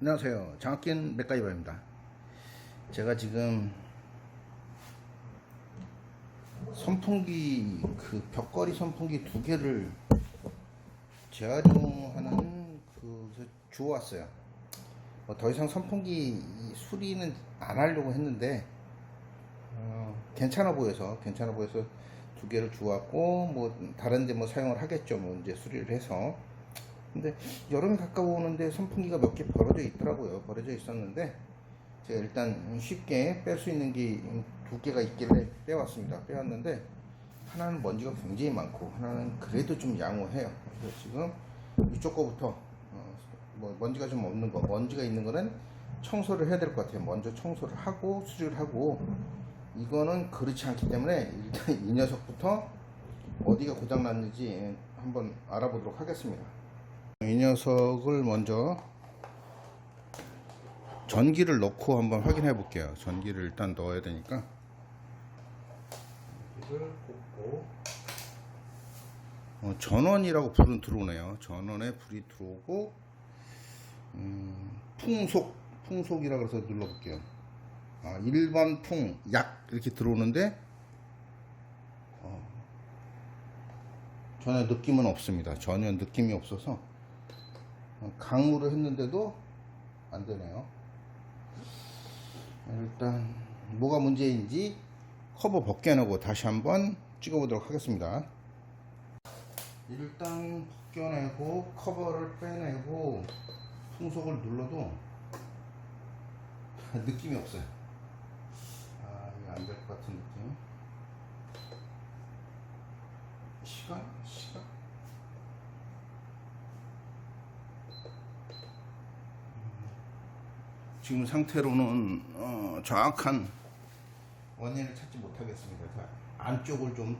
안녕하세요. 장학긴 맥가이버입니다. 제가 지금 선풍기 그 벽걸이 선풍기 두 개를 재활용하는 그 주워왔어요. 뭐 더 이상 선풍기 이 수리는 안 하려고 했는데 어, 괜찮아 보여서 괜찮아 보여서 두 개를 주웠고 뭐 다른데 뭐 사용을 하겠죠. 뭐 이제 수리를 해서 근데 여름이 가까워오는데 선풍기가 몇 개 벌어져 있더라고요. 벌어져 있었는데 제가 일단 쉽게 뺄 수 있는 게 두 개가 있길래 빼왔습니다. 빼왔는데 하나는 먼지가 굉장히 많고 하나는 그래도 좀 양호해요. 그래서 지금 이쪽 거부터 어, 뭐 먼지가 좀 없는 거, 먼지가 있는 거는 청소를 해야 될 것 같아요. 먼저 청소를 하고 수리를 하고 이거는 그렇지 않기 때문에 일단 이 녀석부터 어디가 고장 났는지 한번 알아보도록 하겠습니다. 이 녀석을 먼저 전기를 넣고 한번 확인해 볼게요. 전기를 일단 넣어야 되니까. 어, 전원이라고 불은 들어오네요. 전원에 불이 들어오고 음, 풍속 풍속이라 그래서 눌러볼게요. 아, 일반 풍, 약 이렇게 들어오는데 어, 전혀 느낌은 없습니다. 전혀 느낌이 없어서 어, 강물을 했는데도 안 되네요. 일단 뭐가 문제인지 커버 벗겨내고 다시 한번 찍어보도록 하겠습니다. 일단 벗겨내고 커버를 빼내고 풍속을 눌러도 느낌이 없어요. 아 이게 안 될 것 같은 느낌. 시간? 시간? 지금 상태로는 어, 정확한 원인을 찾지 못하겠습니다. 자, 안쪽을 좀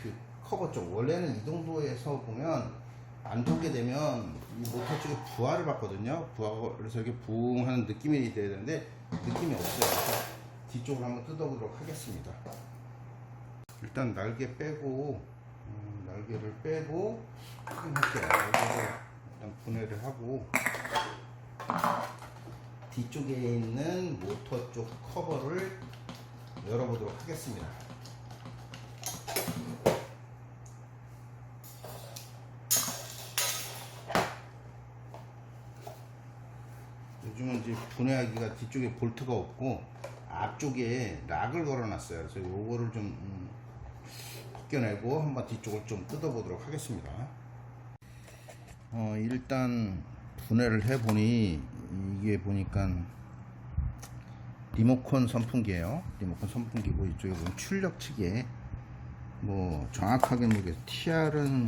그 커버 쪽 원래는 이 정도에서 보면 안 덮게 되면 이 모터 쪽에 부하를 받거든요. 부하가 그래서 이렇게 부응하는 느낌이 돼야 되는데 느낌이 없어요. 뒤쪽을 한번 뜯어보도록 하겠습니다. 일단 날개 빼고 음, 날개를 빼고 확인할게요. 날개를 일단 분해를 하고 뒤쪽에 있는 모터 쪽 커버를 열어보도록 하겠습니다. 요즘은 이제 분해하기가 뒤쪽에 볼트가 없고 앞쪽에 락을 걸어놨어요. 그래서 요거를 좀 음, 벗겨내고 한번 뒤쪽을 좀 뜯어보도록 하겠습니다. 어, 일단 분해를 해보니 이게 보니까 리모컨 선풍기예요. 리모컨 선풍기고 이쪽에 보면 출력측에 뭐 정확하게 모르겠어요. TR은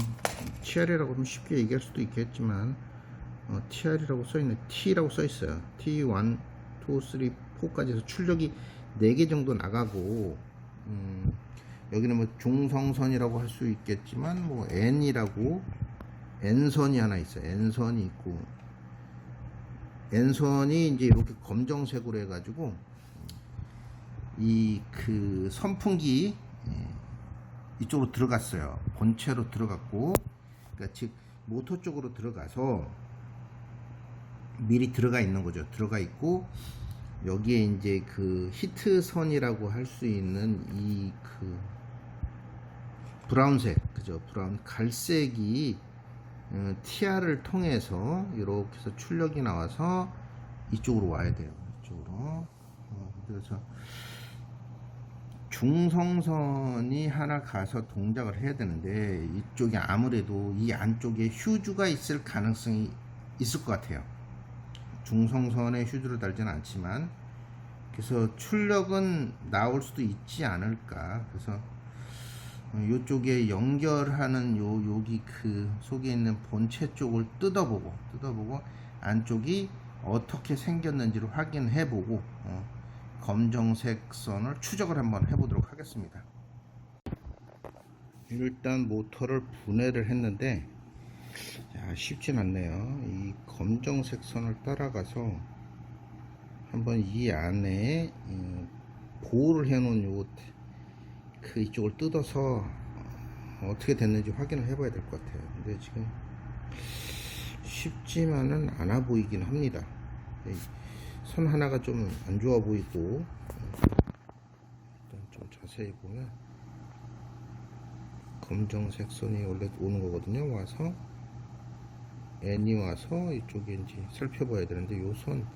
TR이라고 하면 쉽게 얘기할 수도 있겠지만 어, TR이라고 써있네. T라고 써있어요. T1, 2, 3, 4까지 해서 출력이 4개 정도 나가고 음, 여기는 뭐 중성선이라고 할 수 있겠지만 뭐 N이라고 N선이 하나 있어요. N선이 있고 N선이 이제 이렇게 검정색으로 해가지고 이 그 선풍기 예, 이쪽으로 들어갔어요. 본체로 들어갔고 그러니까 즉 모터 쪽으로 들어가서 미리 들어가 있는 거죠. 들어가 있고 여기에 이제 그 히트선이라고 할 수 있는 이 그 브라운색 그죠? 브라운 갈색이 어, TR을 통해서 이렇게 해서 출력이 나와서 이쪽으로 와야 돼요. 이쪽으로. 어, 그래서 중성선이 하나 가서 동작을 해야 되는데 이쪽에 아무래도 이 안쪽에 휴즈가 있을 가능성이 있을 것 같아요. 중성선에 휴즈를 달지는 않지만 그래서 출력은 나올 수도 있지 않을까. 그래서 이쪽에 연결하는 요 여기 그 속에 있는 본체 쪽을 뜯어보고 뜯어보고 안쪽이 어떻게 생겼는지를 확인해보고 어, 검정색 선을 추적을 한번 해보도록 하겠습니다. 일단 모터를 분해를 했는데 야, 쉽진 않네요. 이 검정색 선을 따라가서 한번 이 안에 음, 보호를 해놓은 요 그 이쪽을 뜯어서 어떻게 됐는지 확인을 해봐야 될 것 같아요. 근데 지금 쉽지만은 않아 보이긴 합니다. 이선 하나가 좀 안 좋아 보이고 일단 좀 자세히 보면 검정색 선이 원래 오는 거거든요. 와서 N이 와서 이쪽에 이제 살펴봐야 되는데 요선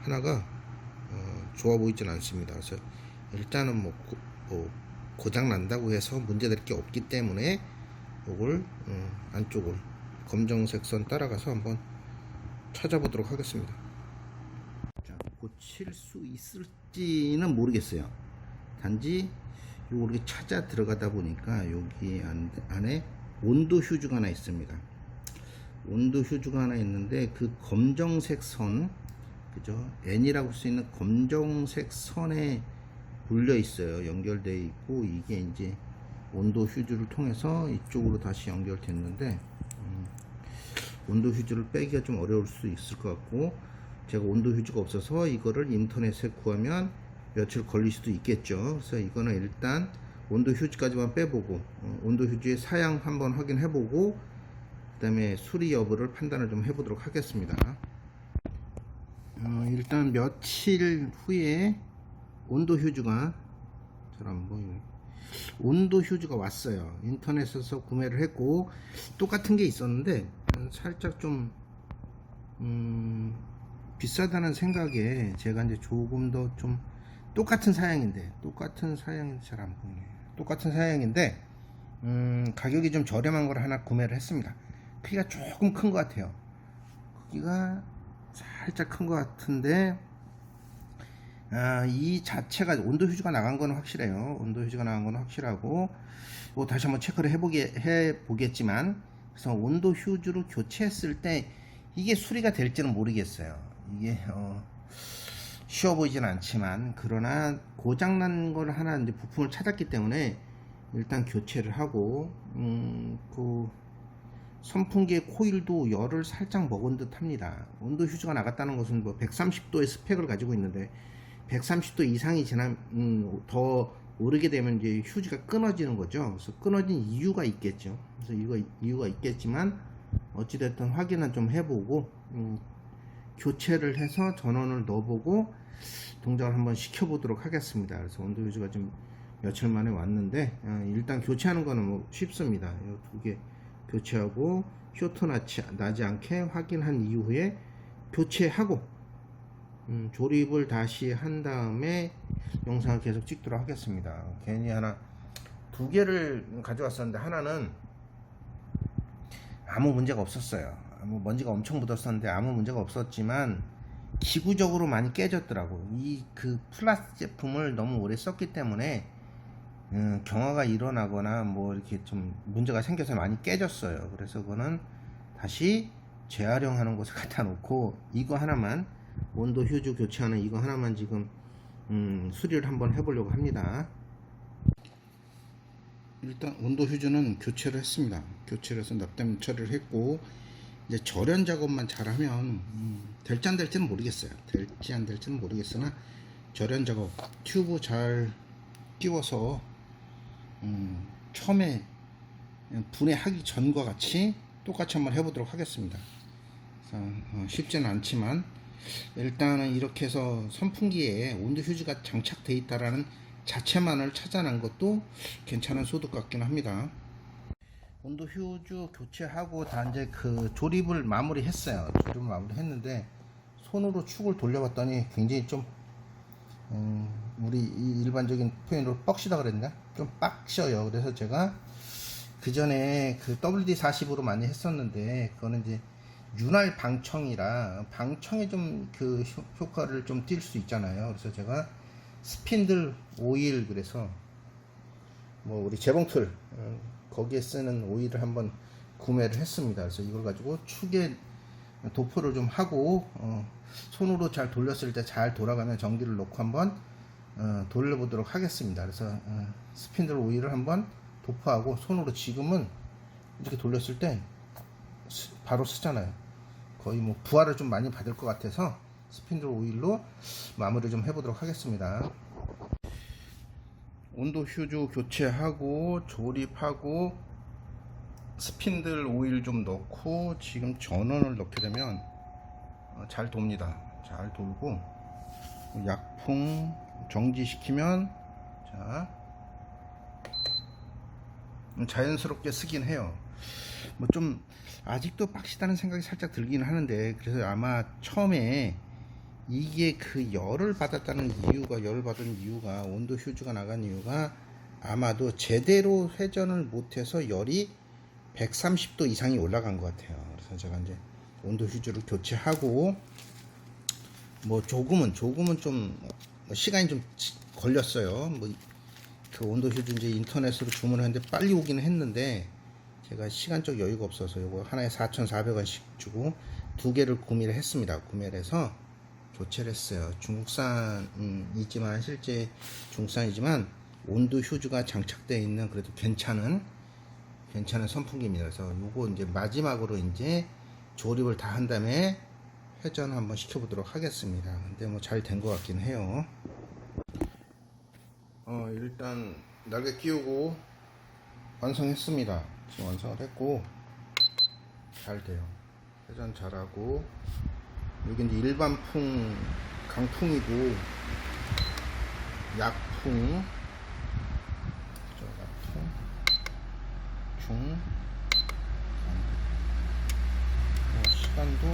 하나가 어, 좋아 보이진 않습니다. 그래서 일단은 뭐, 고, 뭐 고장 난다고 해서 문제될 게 없기 때문에 요걸 어, 안쪽을 검정색 선 따라가서 한번 찾아보도록 하겠습니다. 자, 고칠 수 있을지는 모르겠어요. 단지 요걸 이렇게 찾아 들어가다 보니까 여기 안, 안에 온도 휴즈가 하나 있습니다. 온도 휴즈가 하나 있는데 그 검정색 선 그죠? N이라고 있는 검정색 선에 불려 있어요. 연결되어 있고 이게 이제 온도 휴즈를 통해서 이쪽으로 다시 연결됐는데 음, 온도 휴즈를 빼기가 좀 어려울 수 있을 것 같고 제가 온도 휴즈가 없어서 이거를 인터넷에 구하면 며칠 걸릴 수도 있겠죠. 그래서 이거는 일단 온도 휴즈까지만 빼보고 어, 온도 휴즈의 사양 한번 확인해보고 그 다음에 수리 여부를 판단을 좀 해보도록 하겠습니다. 어, 일단 며칠 후에 온도 휴즈가 잘 안 보이네. 온도 휴즈가 왔어요. 인터넷에서 구매를 했고 똑같은 게 있었는데 음, 살짝 좀 음, 비싸다는 생각에 제가 이제 조금 더 좀 똑같은 사양인데 똑같은 사양인데 잘 안 보이네. 똑같은 사양인데 음, 가격이 좀 저렴한 걸 하나 구매를 했습니다. 크기가 조금 큰 것 같아요. 크기가 살짝 큰 것 같은데 아, 이 자체가 온도 휴지가 나간 거는 확실해요. 온도 휴지가 나간 거는 확실하고 뭐 다시 한번 체크를 해보게 해 보겠지만 그래서 온도 휴즈로 교체했을 때 이게 수리가 될지는 모르겠어요. 이게 어, 쉬워 보이진 않지만 그러나 고장난 걸 하나 이제 부품을 찾았기 때문에 일단 교체를 하고 음, 그 선풍기의 코일도 열을 살짝 먹은 듯 합니다. 온도 휴즈가 나갔다는 것은 뭐 130도의 스펙을 가지고 있는데 130도 이상이 지나면 음, 더 오르게 되면 이제 휴지가 끊어지는 거죠. 그래서 끊어진 이유가 있겠죠. 그래서 이거 이유가 있겠지만 어찌됐든 확인은 좀 해보고 음, 교체를 해서 전원을 넣어보고 동작을 한번 시켜보도록 하겠습니다. 그래서 온도 유지가 좀 며칠 만에 왔는데 어, 일단 교체하는 거는 뭐 쉽습니다. 두 개 교체하고 효토 나지, 나지 않게 확인한 이후에 교체하고 음, 조립을 다시 한 다음에 영상을 계속 찍도록 하겠습니다. 괜히 하나 두 개를 가져왔었는데 하나는 아무 문제가 없었어요. 아무 먼지가 엄청 묻었었는데 아무 문제가 없었지만 기구적으로 많이 깨졌더라고. 이 그 플라스틱 제품을 너무 오래 썼기 때문에 음, 경화가 일어나거나 뭐 이렇게 좀 문제가 생겨서 많이 깨졌어요. 그래서 그거는 다시 재활용하는 곳에 갖다 놓고 이거 하나만 온도 휴즈 교체하는 이거 하나만 지금 음, 수리를 한번 해보려고 합니다. 일단 온도 휴즈는 교체를 했습니다. 교체를 해서 납땜 처리를 했고 이제 절연 작업만 잘하면 음, 될지 안 될지는 모르겠어요. 될지 안 될지는 모르겠으나 절연 작업 튜브 잘 끼워서 음, 처음에 분해하기 전과 같이 똑같이 한번 해보도록 하겠습니다. 그래서, 어, 쉽지는 않지만 일단은 이렇게 해서 선풍기에 온도 휴지가 장착되어 있다라는 자체만을 찾아낸 것도 괜찮은 소득 같긴 합니다. 온도 휴즈 교체하고 다 이제 그 조립을 마무리했어요. 조립을 마무리했는데 손으로 축을 돌려봤더니 굉장히 좀 음, 우리 이 일반적인 표현으로 뻑시다 그랬나? 좀 빡셔요. 그래서 제가 그 전에 그 WD40으로 많이 했었는데 그거는 이제 윤활 방청이라 방청에 좀 그 효과를 좀 띌 수 있잖아요. 그래서 제가 스핀들 오일 그래서 뭐 우리 재봉틀 어, 거기에 쓰는 오일을 한번 구매를 했습니다. 그래서 이걸 가지고 축에 도포를 좀 하고 어, 손으로 잘 돌렸을 때 잘 돌아가면 전기를 놓고 한번 어, 돌려보도록 하겠습니다. 그래서 어, 스핀들 오일을 한번 도포하고 손으로 지금은 이렇게 돌렸을 때 스- 바로 쓰잖아요. 거의 뭐 부하를 좀 많이 받을 것 같아서 스핀들 오일로 마무리 좀 해보도록 하겠습니다. 온도 휴즈 교체하고 조립하고 스핀들 오일 좀 넣고 지금 전원을 넣게 되면 어, 잘 돕니다. 잘 돌고 약풍 정지시키면 자 자연스럽게 쓰긴 해요. 뭐 좀 아직도 빡시다는 생각이 살짝 들긴 하는데 그래서 아마 처음에 이게 그 열을 받았다는 이유가 열을 받은 이유가 온도 휴즈가 나간 이유가 아마도 제대로 회전을 못해서 열이 130도 이상이 올라간 것 같아요. 그래서 제가 이제 온도 휴즈를 교체하고 뭐 조금은 조금은 좀 시간이 좀 지- 걸렸어요. 뭐 그 온도 휴즈 이제 인터넷으로 주문했는데 빨리 오기는 했는데 제가 시간적 여유가 없어서 이거 하나에 4,400원씩 주고 두 개를 구매를 했습니다. 구매를 해서 교체를 했어요. 중국산이지만 실제 중국산이지만 온도 휴즈가 장착되어 있는 그래도 괜찮은 괜찮은 선풍기입니다. 그래서 요거 이제 마지막으로 이제 조립을 다 한 다음에 회전 한번 시켜보도록 하겠습니다. 근데 뭐 잘 된 것 같긴 해요. 어 일단 날개 끼우고 완성했습니다. 지금 완성을 했고 잘 돼요. 회전 잘하고 여기 이제 일반풍 강풍이고 약풍 저 약풍 중 어, 시간도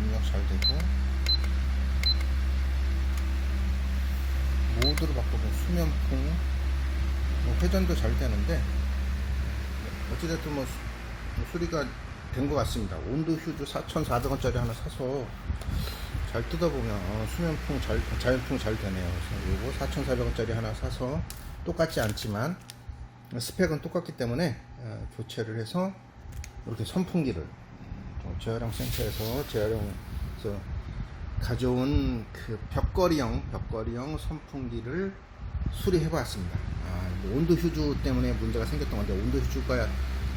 입력 잘 되고 모드로 바꿔보면 수면풍 뭐 회전도 잘 되는데 어찌됐든 뭐, 수- 뭐 수리가 된 것 같습니다. 온도 휴즈 4,400원짜리 하나 사서 잘 뜯어보면 어, 수면풍 잘, 자연풍 잘 되네요. 그래서 요거 4,400원짜리 하나 사서 똑같지 않지만 스펙은 똑같기 때문에 어, 교체를 해서 이렇게 선풍기를 음, 재활용 센터에서 재활용해서 가져온 그 벽걸이형 벽걸이형 선풍기를 수리해 봤습니다. 아, 뭐 온도 휴즈 때문에 문제가 생겼던 건데 온도 휴즈가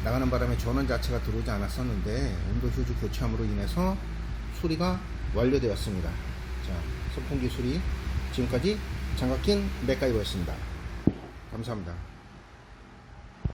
나가는 바람에 전원 자체가 들어오지 않았었는데 온도 휴즈 교체함으로 인해서 수리가 완료되었습니다. 자, 선풍기 수리 지금까지 장갑낀 맥가이버였습니다. 감사합니다.